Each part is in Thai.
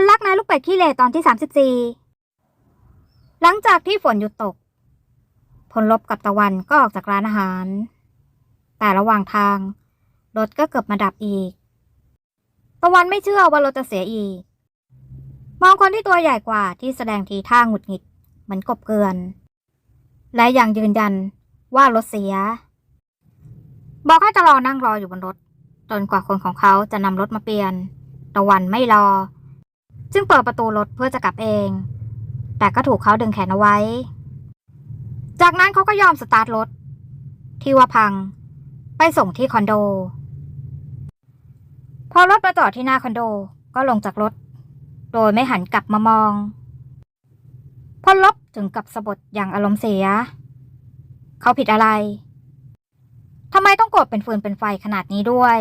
นรักนายลูกเป็ดขี้เหร่ตอนที่สามสิบสี่หลังจากที่ฝนหยุดตก พลลบกับตะวันก็ออกจากร้านอาหาร แต่ระหว่างทาง รถก็เกือบมาดับอีก ตะวันไม่เชื่อว่ารถจะเสียอีก มองคนที่ตัวใหญ่กว่าที่แสดงทีท่าหงุดหงิดเหมือนกบเกลือน และยังยืนยันว่ารถเสีย บอกให้จะรอนั่งรออยู่บนรถจนกว่าคนของเขาจะนำรถมาเปลี่ยน ตะวันไม่รอ จึงเปิดประตูรถเพื่อจะกลับเอง แต่ก็ถูกเขาดึงแขนเอาไว้ จากนั้นเขาก็ยอมสตาร์ทรถ ที่ว่าพัง ไปส่งที่คอนโด พอรถมาจอดที่หน้าคอนโดก็ลงจากรถ โดยไม่หันกลับมามองพอลบถึงกับสะบดอย่างอารมณ์เสีย เขาผิดอะไรทำไมต้องโกรธเป็นฟืนเป็นไฟขนาดนี้ด้วย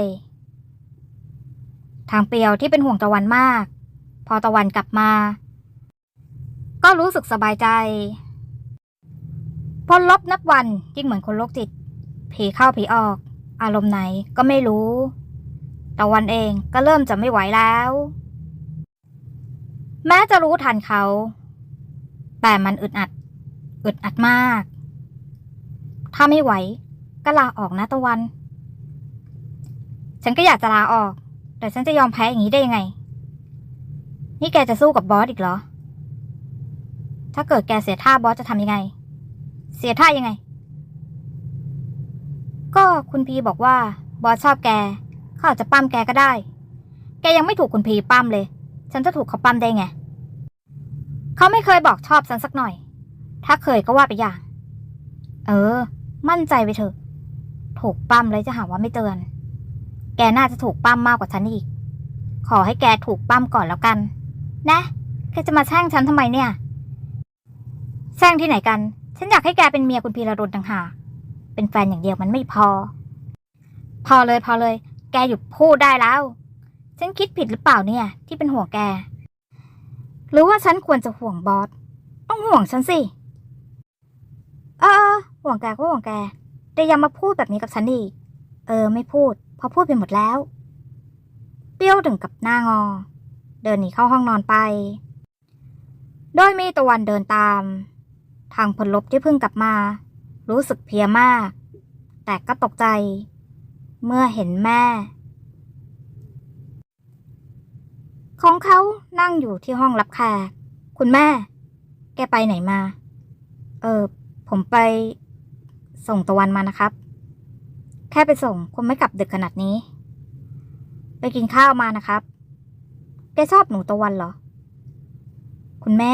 ทางเปียวที่เป็นห่วงตะวันมาก พอตะวันกลับมา ก็รู้สึกสบายใจ พลลบนับวันยิ่งเหมือนคนโรคจิตผีเข้าผีออก อารมณ์ไหนก็ไม่รู้ตะวันเองก็เริ่มจะไม่ไหวแล้ว แม้จะรู้ทันเขา แต่มันอึดอัด อึดอัดมาก ถ้าไม่ไหว ก็ลาออกนะตะวัน ฉันก็อยากจะลาออก แต่ฉันจะยอมแพ้อย่างนี้ได้ยังไง นี่แกจะสู้กับบอสอีกเหรอ ถ้าเกิดแกเสียท่าบอสจะทำยังไง เสียท่ายังไง ก็คุณพีบอกว่าบอสชอบแก เขาอาจจะปั้มแกก็ได้ แกยังไม่ถูกคุณพีปั้มเลย ฉันจะถูกเขาปั้มได้ไง เขาไม่เคยบอกชอบฉันสักหน่อย ถ้าเคยก็ว่าไปอย่าง เออ มั่นใจไปเถอะ ถูกปั้มเลยจะหาว่าไม่เตือน แกน่าจะถูกปั้มมากกว่าฉันอีก ขอให้แกถูกปั้มก่อนแล้วกัน นะแกจะมาแช่งฉันทำไมเนี่ยแช่งที่ไหนกัน ฉันอยากให้แกเป็นเมียคุณพีระดลต่างหากเป็นแฟนอย่างเดียวมันไม่พอ พอเลยพอเลย แกหยุดพูดได้แล้ว ฉันคิดผิดหรือเปล่าเนี่ย ที่เป็นห่วงแก หรือว่าฉันควรจะห่วงบอส ต้องห่วงฉันสิ เออ ห่วงแกก็ห่วงแก แต่อยังมาพูดแบบนี้กับฉันอีก เออ ไม่พูดเพอพูดไปหมดแล้ว เปรี้ยวถึงกับหน้างอ เดินหนีเข้าห้องนอนไป โดยมีตะวันเดินตาม ทางพลลบที่เพิ่งกลับมา รู้สึกเพียมาก แต่ก็ตกใจ เมื่อเห็นแม่ ของเขานั่งอยู่ที่ห้องรับแขกคุณแม่ แกไปไหนมา เออ ผมไป ส่งตะวันมานะครับ แค่ไปส่งคงไม่กลับดึกขนาดนี้ ไปกินข้าวมานะครับ แกชอบหนูตะวันเหรอ คุณแม่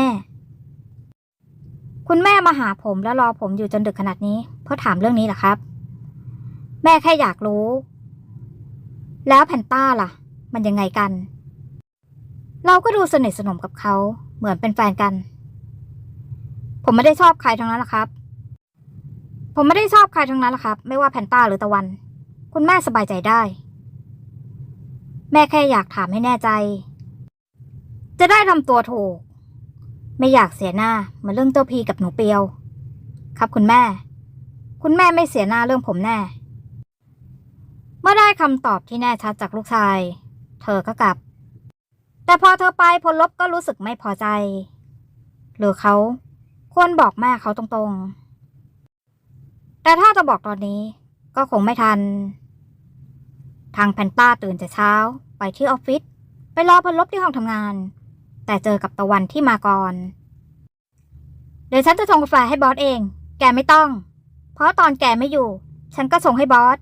คุณแม่มาหาผมแล้วรอผมอยู่จนดึกขนาดนี้ เพื่อถามเรื่องนี้เหรอครับ แม่แค่อยากรู้ แล้วแพนต้าล่ะ มันยังไงกัน เราก็ดูสนิทสนมกับเขา เหมือนเป็นแฟนกัน ผมไม่ได้ชอบใครทั้งนั้นหรอกครับ ผมไม่ได้ชอบใครทั้งนั้นหรอกครับ ไม่ว่าแพนต้าหรือตะวัน คุณแม่สบายใจได้แม่แค่อยากถามให้แน่ใจ จะได้ทำตัวถูก ไม่อยากเสียหน้าเหมือนเรื่องเจ้าพีกับหนูเปียว ครับคุณแม่ คุณแม่ไม่เสียหน้าเรื่องผมแน่ เมื่อได้คำตอบที่แน่ชัดจากลูกชาย เธอก็กลับ แต่พอเธอไปพลลบก็รู้สึกไม่พอใจ หรือเขาควรบอกแม่เขาตรงๆ แต่ถ้าจะบอกตอนนี้ก็คงไม่ทัน ทางแพนต้าตื่นแต่เช้าไปที่ออฟฟิศไปรอพลลบที่ห้องทำงาน แต่เจอกับตะวันที่มาก่อน เดี๋ยวฉันจะชงกาแฟให้บอสเอง แกไม่ต้อง เพราะตอนแกไม่อยู่ ฉันก็ชงให้บอส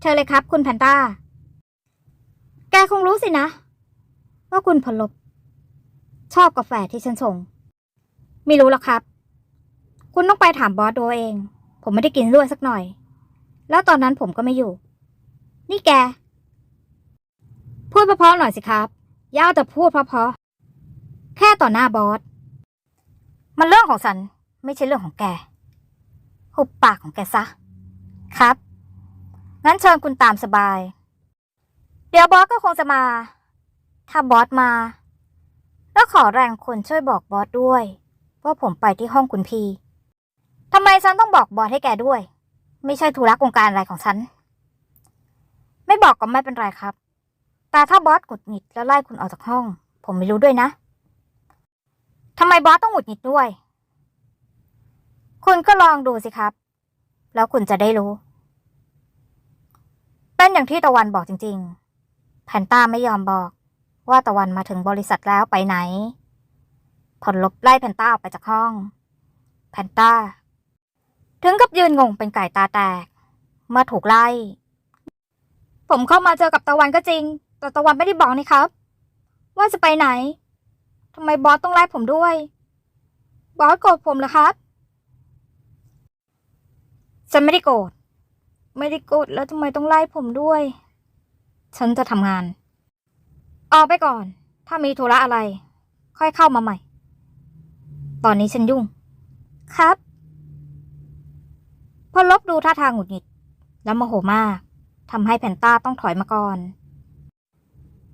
เชิญเลยครับ คุณแพนต้า แกคงรู้สินะ ว่าคุณพลบ ชอบกาแฟที่ฉันชงไม่รู้หรอกครับ คุณต้องไปถามบอสดูเอง ผมไม่ได้กินด้วยสักหน่อย แล้วตอนนั้นผมก็ไม่อยู่ นี่แก พูดเพราะๆหน่อยสิครับ ย่าแต่พูดเพราะๆ แค่ต่อหน้าบอส มันเรื่องของฉันไม่ใช่เรื่องของแก หุบปากของแกซะ ครับ งั้นเชิญคุณตามสบาย เดี๋ยวบอสก็คงจะมา ถ้าบอสมา แล้วขอแรงคนช่วยบอกบอสด้วย ว่าผมไปที่ห้องคุณพีทำไมฉันต้องบอกบอสให้แกด้วย ไม่ใช่ธุระโครงการอะไรของฉัน ไม่บอกก็ไม่เป็นไรครับ แต่ถ้าบอสกดหงิดแล้วไล่คุณออกจากห้อง ผมไม่รู้ด้วยนะ ทำไมบอสต้องหงุดหงิดด้วย คุณก็ลองดูสิครับ แล้วคุณจะได้รู้ เป็นอย่างที่ตะวันบอกจริง ๆ แพนต้าไม่ยอมบอก ว่าตะวันมาถึงบริษัทแล้วไปไหน ผลลบไล่แพนต้าออกไปจากห้อง แพนต้า ถึงกับยืนงงเป็นไก่ตาแตก เมื่อถูกไล่ ผมเข้ามาเจอกับตะวันก็จริง แต่ตะวันไม่ได้บอกนี่ครับ ว่าจะไปไหน ทำไมบอสต้องไล่ผมด้วย บอสโกรธผมเหรอครับ ฉันไม่ได้โกรธ ไม่ได้โกรธแล้วทำไมต้องไล่ผมด้วย ฉันจะทำงาน ออกไปก่อน ถ้ามีธุระอะไร ค่อยเข้ามาใหม่ ตอนนี้ฉันยุ่ง ครับพอลบดูท่าทางหงุดหงิด และโมโหมากทำให้แพนต้าต้องถอยมาก่อน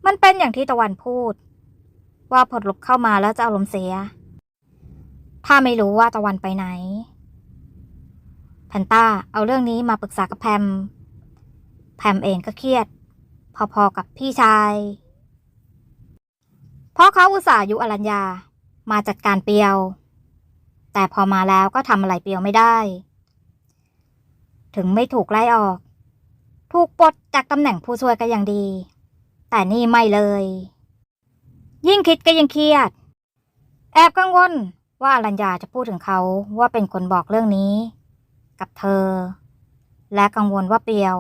มันเป็นอย่างที่ตะวันพูด ว่าพอลบเข้ามาแล้วจะอารมณ์เสีย ถ้าไม่รู้ว่าตะวันไปไหนแพนต้าเอาเรื่องนี้มาปรึกษากับแพม แพมเองก็เครียด พอๆกับพี่ชาย เพราะเขาอุตส่าห์ยุอรัญญามาจัดการเปียว แต่พอมาแล้วก็ทำอะไรเปียวไม่ได้ ถึงไม่ถูกไล่ออก ถูกปลดจากตำแหน่งผู้ช่วยก็ยังดี แต่นี่ไม่เลย ยิ่งคิดก็ยิ่งเครียด แอบกังวลว่าอรัญญาจะพูดถึงเขาว่าเป็นคนบอกเรื่องนี้ กับเธอ และกังวลว่าเปียว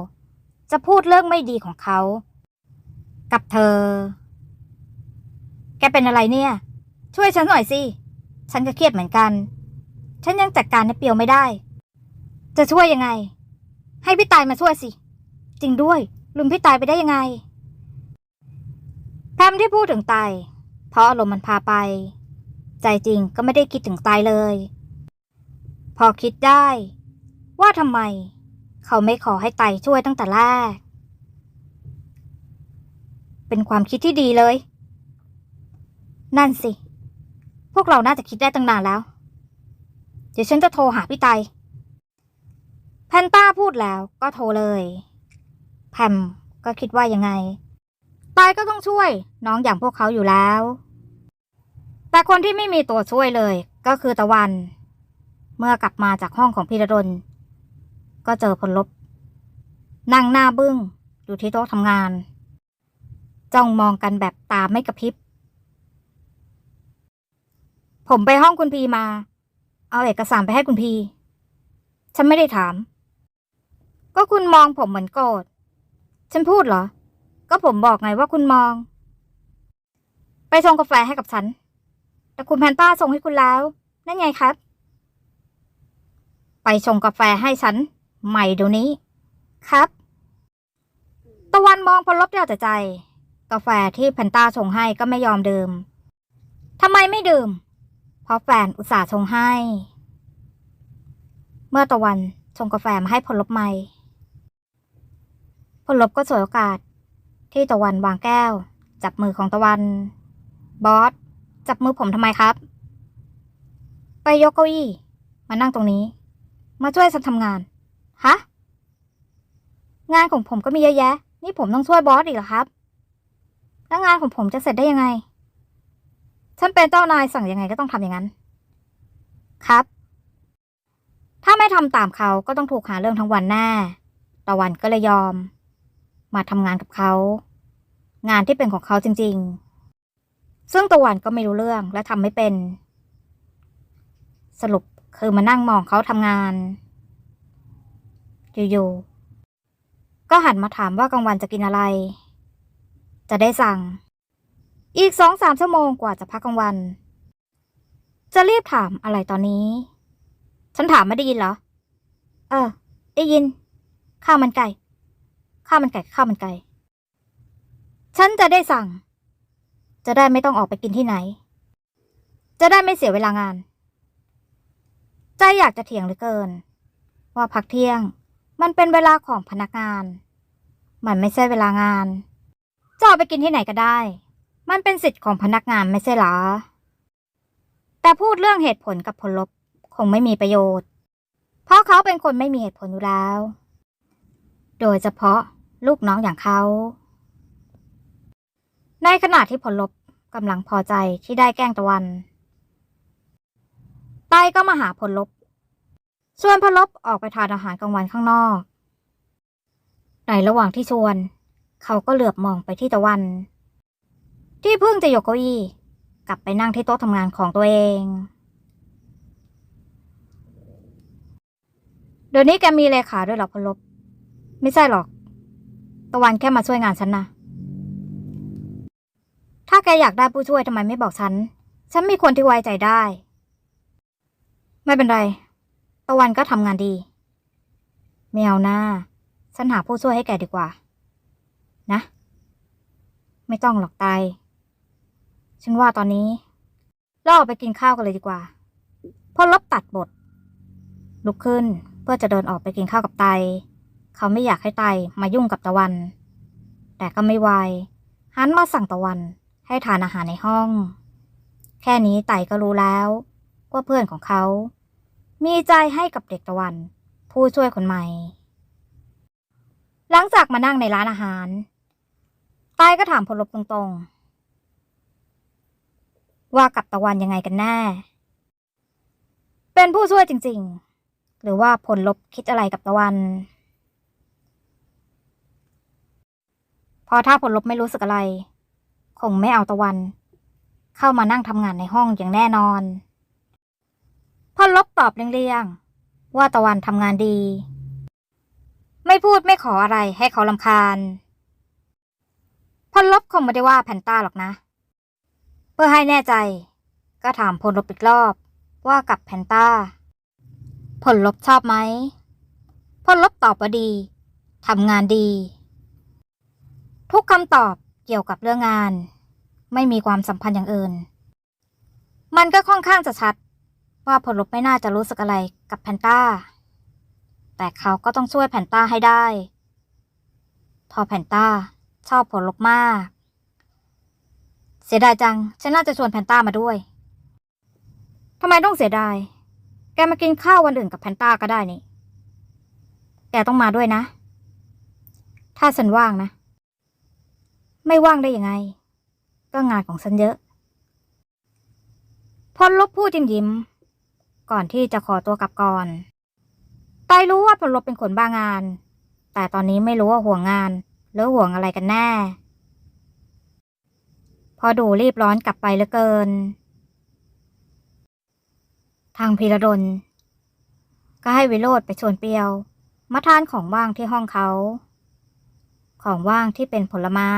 จะพูดเรื่องไม่ดีของเขา กับเธอ แกเป็นอะไรเนี่ย ช่วยฉันหน่อยสิ ฉันก็เครียดเหมือนกัน ฉันยังจัดการในเปียวไม่ได้ จะช่วยยังไง ให้พี่ตายมาช่วยสิ จริงด้วยลืมพี่ตายไปได้ยังไง แพมที่พูดถึงไต เพราะอารมณ์มันพาไป ใจจริงก็ไม่ได้คิดถึงไตเลย พอคิดได้ ว่าทำไม เขาไม่ขอให้ไตช่วยตั้งแต่แรก เป็นความคิดที่ดีเลย นั่นสิ พวกเราน่าจะคิดได้ตั้งนานแล้ว เดี๋ยวฉันจะโทรหาพี่ไตแพนต้าพูดแล้วก็โทรเลย แพมก็คิดว่ายังไง ตายก็ต้องช่วย น้องอย่างพวกเขาอยู่แล้ว แต่คนที่ไม่มีตัวช่วยเลย ก็คือตะวัน เมื่อกลับมาจากห้องของพีระดล ก็เจอผลลบ นั่งหน้าบึ้งอยู่ที่โต๊ะทำงาน จ้องมองกันแบบตาไม่กระพริบ ผมไปห้องคุณพีมา เอาเอกสารไปให้คุณพี ฉันไม่ได้ถาม ก็คุณมองผมเหมือนโกรธ ฉันพูดเหรอ ก็ผมบอกไงว่าคุณมอง ไปชงกาแฟให้กับฉัน แต่คุณแพนต้าส่งให้คุณแล้ว นั่นไงครับ ไปชงกาแฟให้ฉัน ใหม่เดี๋ยวนี้ ครับ ตะวันมองพลลบเดียวแต่ใจ กาแฟที่แพนต้าชงให้ก็ไม่ยอมดื่มทำไมไม่ดื่ม เพราะแฟนอุตส่าห์ชงให้ เมื่อตะวันชงกาแฟมาให้พลลบใหม่พลลบก็ฉวยโอกาส ที่ตะวันวางแก้ว จับมือของตะวัน บอส จับมือผมทำไมครับ ไปยกเก้าอี้ มานั่งตรงนี้ มาช่วยฉันทำงาน ฮะ งานของผมก็มีเยอะแยะ นี่ผมต้องช่วยบอสอีกเหรอครับ แล้วงานของผมจะเสร็จได้ยังไง ฉันเป็นเจ้านายสั่งยังไงก็ต้องทำอย่างนั้น ครับ ถ้าไม่ทำตามเขาก็ต้องถูกหาเรื่องทั้งวันแน่ตะวันก็เลยยอม มาทำงานกับเขา งานที่เป็นของเขาจริง ๆ ซึ่งตะวันก็ไม่รู้เรื่องและทำไม่เป็น สรุปคือมานั่งมองเขาทำงาน อยู่ๆ ก็หันมาถามว่ากลางวันจะกินอะไร จะได้สั่ง อีกสองสามชั่วโมงกว่าจะพักกลางวัน จะรีบถามอะไรตอนนี้ ฉันถามไม่ได้ยินเหรอ เออ ได้ยิน ข้าวมันไก่ ข้าวมันไก่ข้าวมันไก่ ฉันจะได้สั่ง จะได้ไม่ต้องออกไปกินที่ไหน จะได้ไม่เสียเวลางาน ใจอยากจะเถียงเหลือเกิน ว่าพักเที่ยงมันเป็นเวลาของพนักงาน มันไม่ใช่เวลางาน จะออกไปกินที่ไหนก็ได้ มันเป็นสิทธิ์ของพนักงานไม่ใช่หรอ แต่พูดเรื่องเหตุผลกับผลลบคงไม่มีประโยชน์ เพราะเขาเป็นคนไม่มีเหตุผลอยู่แล้ว โดยเฉพาะลูกน้องอย่างเขา ในขณะที่ผลลบกำลังพอใจที่ได้แกล้งตะวัน ใต้ก็มาหาผลลบชวนพลลบออกไปทานอาหารกลางวันข้างนอก ในระหว่างที่ชวน เขาก็เหลือบมองไปที่ตะวัน ที่เพิ่งจะยกเก้าอี้กลับไปนั่งที่โต๊ะทำงานของตัวเอง เดี๋ยวนี้แกมีเลขาด้วยหรอพลบ ไม่ใช่หรอก ตะวันแค่มาช่วยงานฉันนะ ถ้าแกอยากได้ผู้ช่วยทำไมไม่บอกฉัน ฉันมีคนที่ไว้ใจได้ ไม่เป็นไร ตะวันก็ทำงานดีไม่เอาหน้า ฉันหาผู้ช่วยให้แกดีกว่า นะ ไม่ต้องหรอกตาย ฉันว่าตอนนี้เราอไปกินข้าวกันเลยดีกว่า พอลบตัดบท ลุกขึ้นเพื่อจะเดินออกไปกินข้าวกับไต เขาไม่อยากให้ไตมายุ่งกับตะวัน แต่ก็ไม่ไวหันมาสั่งตะวันให้ทานอาหารในห้อง แค่นี้ไตก็รู้แล้ว ว่าเพื่อนของเขา มีใจให้กับเด็กตะวัน ผู้ช่วยคนใหม่ หลังจากมานั่งในร้านอาหารไตก็ถามพลลบตรงๆ ว่ากับตะวันยังไงกันแน่ เป็นผู้ช่วยจริงๆ หรือว่าผลลบคิดอะไรกับตะวัน พราะถ้าผลลบไม่รู้สึกอะไร คงไม่เอาตะวัน เข้ามานั่งทำงานในห้องอย่างแน่นอนพอลบตอบเลี่ยงๆว่าตะวันทำงานดี ไม่พูดไม่ขออะไรให้เขาลำคาญพลลบคงไม่ได้ว่าแพนต้าหรอกนะ เพื่อให้แน่ใจ ก็ถามพลลบอีกรอบว่ากับแพนต้า ผลลบชอบไหมพลลบตอบว่าดี ทำงานดี ทุกคำตอบเกี่ยวกับเรื่องงาน ไม่มีความสัมพันธ์อย่างอื่น มันก็ค่อนข้างจะชัด ว่าผลลบไม่น่าจะรู้สึกอะไรกับแพนต้า แต่เขาก็ต้องช่วยแพนต้าให้ได้พอแพนต้าชอบผลลบมาก เสียดายจัง ฉันน่าจะชวนแพนต้ามาด้วยทำไมต้องเสียดาย แกมากินข้าววันอื่นกับแพนต้าก็ได้นี่ แกต้องมาด้วยนะ ถ้าฉันว่างนะ ไม่ว่างได้ยังไง ก็งานของฉันเยอะ พลลบพูดยิ้มยิ้ม ก่อนที่จะขอตัวกลับก่อนไตรู้ว่าพลลบเป็นคนบ้างาน แต่ตอนนี้ไม่รู้ว่าห่วงงาน หรือห่วงอะไรกันแน่ พอดูรีบร้อนกลับไปเหลือเกิน ทางพีระดลก็ให้วิโรธไปชวนเปียว มาทานของว่างที่ห้องเขา ของว่างที่เป็นผลไม้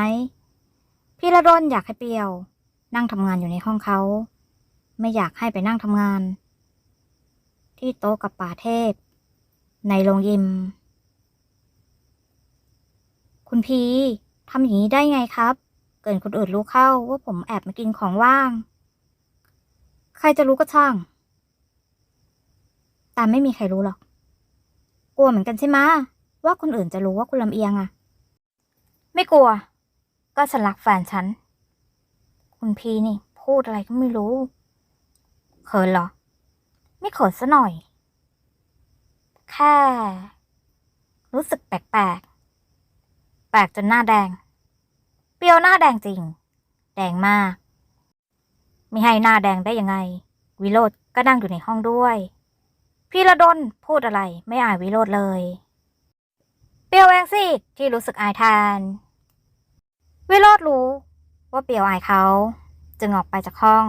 พีระดลอยากให้เปียว นั่งทำงานอยู่ในห้องเขา ไม่อยากให้ไปนั่งทำงาน ที่โต๊ะกับป่าเทพ ในโรงยิม คุณพีทำอย่างนี้ได้ไงครับ เกิดคนอื่นรู้เข้าว่าผมแอบมากินของว่าง ใครจะรู้ก็ช่าง แต่ไม่มีใครรู้หรอก กลัวเหมือนกันใช่ไหมว่าคนอื่นจะรู้ว่าคุณลำเอียงอะไม่กลัว ก็ฉันรักแฟนฉัน คุณพีนี่ พูดอะไรก็ไม่รู้ เขินเหรอ ไม่เขินซะหน่อย แค่ รู้สึกแปลกๆ แปลกจนหน้าแดง เปรียวหน้าแดงจริง แดงมาก ไม่ให้หน้าแดงได้ยังไง วิโรธก็นั่งอยู่ในห้องด้วย พี่ระดนพูดอะไรไม่อายวิโรธเลย เปียวเองสิที่รู้สึกอายแทน วิโรธรู้ว่าเปียวอายเขาจึงออกไปจากห้อง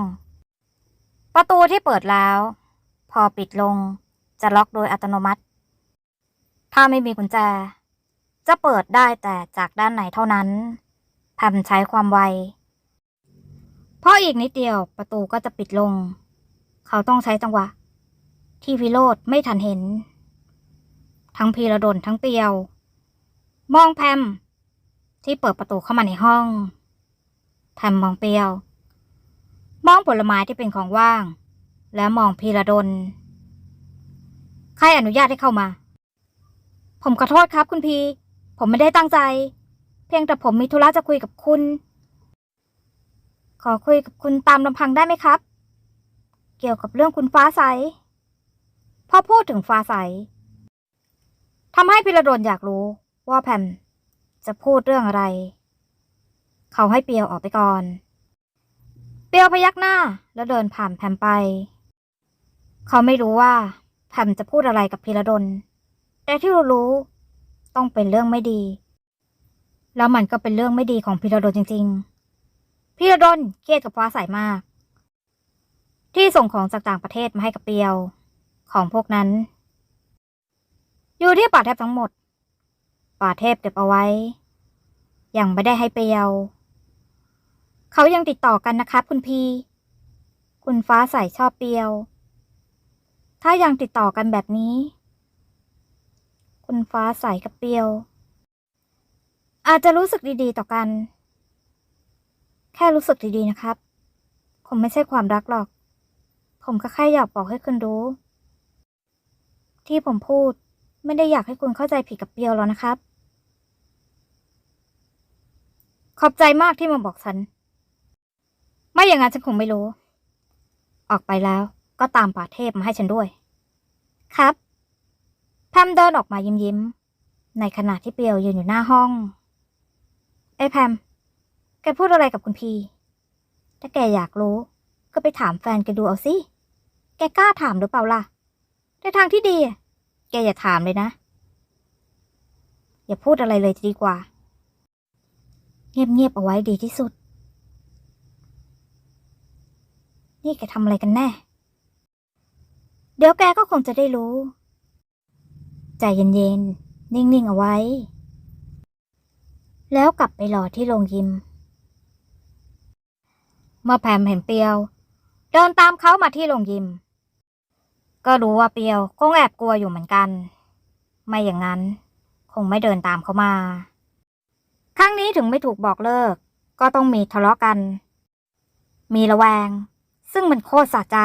ประตูที่เปิดแล้ว พอปิดลงจะล็อกโดยอัตโนมัติ ถ้าไม่มีกุญแจ จะเปิดได้แต่จากด้านไหนเท่านั้นแพมใช้ความไว เพราะอีกนิดเดียวประตูก็จะปิดลง เขาต้องใช้จังหวะ ที่วิโรธไม่ทันเห็น ทั้งพีระดนทั้งเปียว มองแพม ที่เปิดประตูเข้ามาในห้องแพมมองเปียว มองผลไม้ที่เป็นของว่าง แล้วมองพีระดน ใครอนุญาตให้เข้ามา ผมขอโทษครับคุณพี ผมไม่ได้ตั้งใจ เพียงแต่ผมมีธุระจะคุยกับคุณ ขอคุยกับคุณตามลำพังได้ไหมครับ เกี่ยวกับเรื่องคุณฟ้าใส พอพูดถึงฟ้าใสทำให้พิระดนอยากรู้ว่าแพม จะพูดเรื่องอะไร เขาให้เปียวออกไปก่อน เปียวพยักหน้าแล้วเดินผ่านแพมไป เขาไม่รู้ว่าแพมจะพูดอะไรกับพีระดลแต่ที่รู้ต้องเป็นเรื่องไม่ดี แล้วมันก็เป็นเรื่องไม่ดีของพีระดลจริง ๆ พีระดลเครียดกับฟ้าใสมาก ที่ส่งของจากต่างประเทศมาให้กับเปียว ของพวกนั้น อยู่ที่ป่าเทพทั้งหมด ป่าเทพเก็บเอาไว้ ยังไม่ได้ให้เปียวเขายังติดต่อกันนะครับคุณพี คุณฟ้าใสชอบเปียว ถ้ายังติดต่อกันแบบนี้ คุณฟ้าใสกับเปียว อาจจะรู้สึกดีๆต่อกัน แค่รู้สึกดีๆนะครับ ผมไม่ใช่ความรักหรอก ผมก็แค่อยากบอกให้คุณรู้ ที่ผมพูด ไม่ได้อยากให้คุณเข้าใจผิดกับเปียวหรอกนะครับ ขอบใจมากที่มาบอกฉัน ไม่อย่างนั้นฉันคงไม่รู้ ออกไปแล้วก็ตามป่าเทพมาให้ฉันด้วย ครับแพมเดินออกมายิ้มยิ้ม ในขณะที่เปียวยืนอยู่หน้าห้อง ไอ้แพม แกพูดอะไรกับคุณพี ถ้าแกอยากรู้ ก็ไปถามแฟนแกดูเอาสิ แกกล้าถามหรือเปล่าล่ะ ในทางที่ดี แกอย่าถามเลยนะ อย่าพูดอะไรเลยดีกว่า เงียบๆเอาไว้ดีที่สุด นี่แกทำอะไรกันแน่ เดี๋ยวแกก็คงจะได้รู้ ใจเย็นๆ นิ่งๆ เอาไว้ แล้วกลับไปรอที่โรงยิม เมื่อแพมเห็นเปียว เดินตามเขามาที่โรงยิม ก็รู้ว่าเปียวคงแอบกลัวอยู่เหมือนกัน ไม่อย่างนั้น คงไม่เดินตามเขามา ครั้งนี้ถึงไม่ถูกบอกเลิก ก็ต้องมีทะเลาะกัน มีระแวง ซึ่งมันโคตรสะใจ